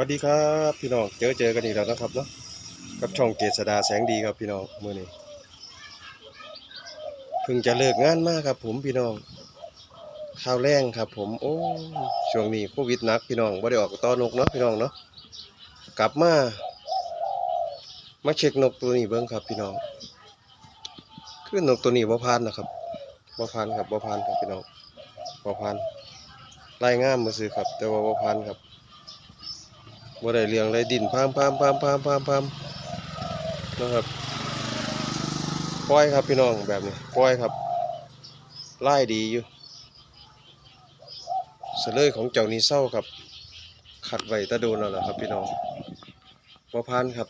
วัสดีครับพี่น้องเจอเจอกันอีกแล้วนะครับเนาะกับช่องเกษดาแสงดีครับพี่น้องมื้อนี้เพิ่งจะเลิกงานมากครับ ผมพี่น้องข้าวแรงครับ ผมโอ้ช่วงนี้โควิดหนักพี่น้องบ่ได้ออกต้อนกเนาะพี่น้องเนาะกลับมามาเช็คนกตัวนี้เบิ่งครับ พี่น้องคือนกตัวนี้บ่ผ่านนะครับบ่ผ่านครับบ่ผ่านครับพี่น้องบ่ผ่านรายง่านมาซื้อครับ แต่ว่าบ่ผ่านครับ บ่ได้เรื่องได้ดินพามพามพามพามพามพามนะครับปล่อยครับพี่น้องแบบนี้ปล่อยครับไล่ดีอยู่เสลยของเจ้านี้เศร้าครับ ขัดไว้ตะโดนแล้วล่ะครับ พี่น้องบ่พานครับ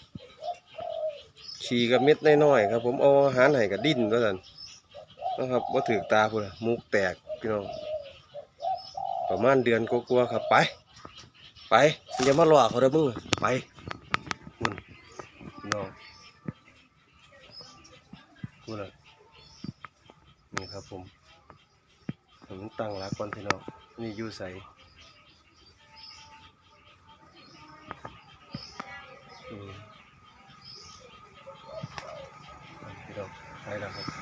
ขี่กับเม็ดน้อยๆครับ ผมเอาอาหารให้กับดินว่าซั่นนะครับบ่าถือตาพุ่นมุกแตกพี่น้องประมาณเดือนกว่าๆครับไป ไปอย่ามาหลอกเขาเด้อมึงไปมึงน้องกูน่ะนี่ครับผมให้มันตั้งหลักก่อนพี่น้องนี่อยู่ใสอืมอ่พี่น้องไปแล้วครับ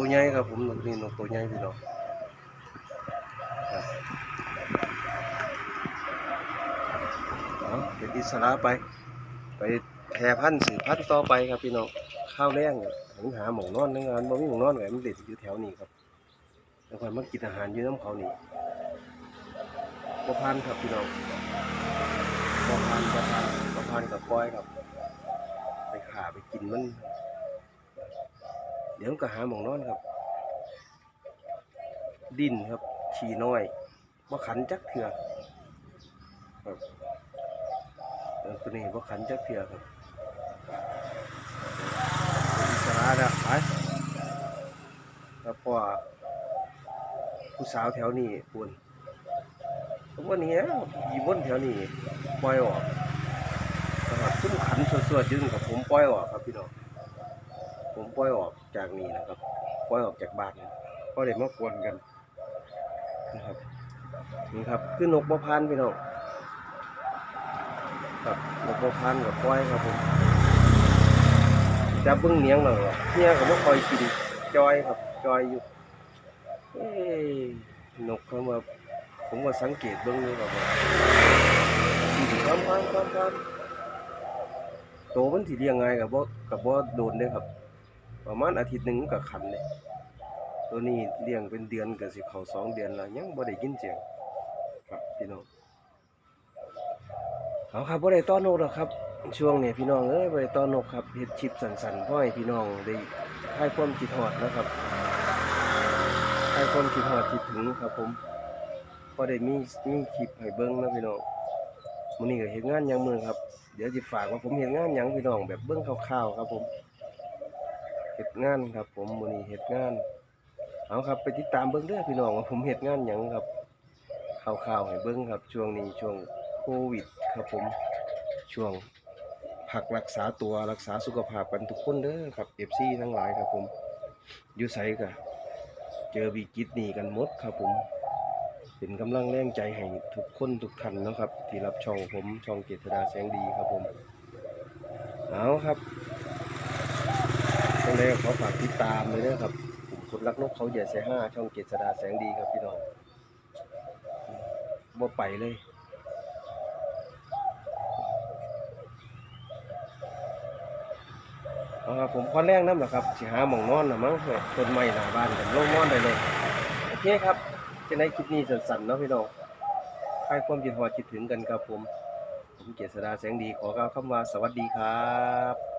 ตัวใหญ่ครับผมนกนี่นกตัวใหญ่พี่น้องเป็นอิสระไป ไปแพร่พันธุ์สืบพันธุ์ต่อไปครับพี่น้องข้าวแรงถึงหาหมองนอนในงานบ่มีหมองนอนไงมันเด็ดอยู่แถวนี้ครับแล้วก็มากินอาหารอยู่น้ำเขานี่บ่พันครับพี่น้องบ่พันบ่พันบ่พันกับก้อยครับ ไปขาไปกินมัน เดี๋ยวมันก็หาหมองนอนครับ ดินครับขี่น้อยบ่ขันจักเถื่อครับตัวนี้บ่ขันจักเถื่อครับเป็นอิสระแล้วไปแล้วพอผู้สาวแถวนี้ปุ่นผมว่านี้ยีวนแถวนี้ปล่อยออกนะครับซุ่มขันสวดๆยืนกับผมปล่อยออกครับพี่น้อง ผมปล่อยออกจากนี่นะครับปล่อยออกจากบ้านก็เลยมากวนกันนะครับนี่ครับคือนกบ่พานพี่น้องครับนกบ่พานกับปล่อยครับผมจับเบิ้งเนียงหน่อยเนี่ยก็บ่คอยกินจอยครับจอยอยู่เอ้นกเขามาผมก็สังเกตเบิ้งอยู่ครับว่ากินความความความความโตมันสิเลี้ยงไงกับบ่กับบ่โดนเด้ครับ ประมาณอาทิตย์หนึ่งมันก็ขันเลยตัวนี้เลี้ยงเป็นเดือนก็สิเขาสองเดือนแล้วยังบ่ได้ยินเสียงครับพี่น้องเอาครับบ่ได้ต้อนนกหรอกครับ ช่วงนี้พี่น้องเอ้ยบ่ได้ต้อนนกครับเฮ็ดคลิปสั้นๆพ่อให้พี่น้องได้คลายความคิดฮอดนะครับคลายความคิดฮอดคิดถึงครับผมพอได้มีมีคลิปให้เบิ่งนะพี่น้องมื้อนี้ก็เฮ็ดงานยังมือครับ เดี๋ยวสิฝากว่าผมเฮ็ดงานยังพี่น้องแบบเบิ่งคร่าวๆครับผม เฮ็ดงานครับ ผมมือนี้เฮ็ดงาน เอาครับ ไปติดตามเบิ่งเด้อพี่น้องว่าผมเฮ็ดงานหยังครับข่าวๆให้เบิ่งครับ ช่วงนี้ช่วงโควิด ครับผมช่วงพักรักษาตัวรักษาสุขภาพกันทุกคนเด้อครับ FC ทั้งหลายครับผมอยู่ไสก็เจอวิกฤตนี้กันหมดครับผม เป็นกำลังแรงใจให้ทุกคนทุกท่านนะครับ ที่รับช่องผมช่องเจษดาแสงดีครับผมเอาครับ ต้องได้ขอฝากติดตามเลยนะครับคนรักนกเขาใหญ่ใส่ห้าช่องเกษดาแสงดีครับพี่น้องบ่ไปเลยเอาครับผมขอแรงน้ำหรอครับสิหาหมองนอนนะมั้งเพื่อต้นไม้หน้าบ้านกันลงนอนได้เลยโอเคครับจะในคลิปนี้สั้นๆเนาะพี่น้องคลายความคิดหอคิดถึงกันครับผม ผมเกษดาแสงดีขอกล่าวคำว่าสวัสดีครับ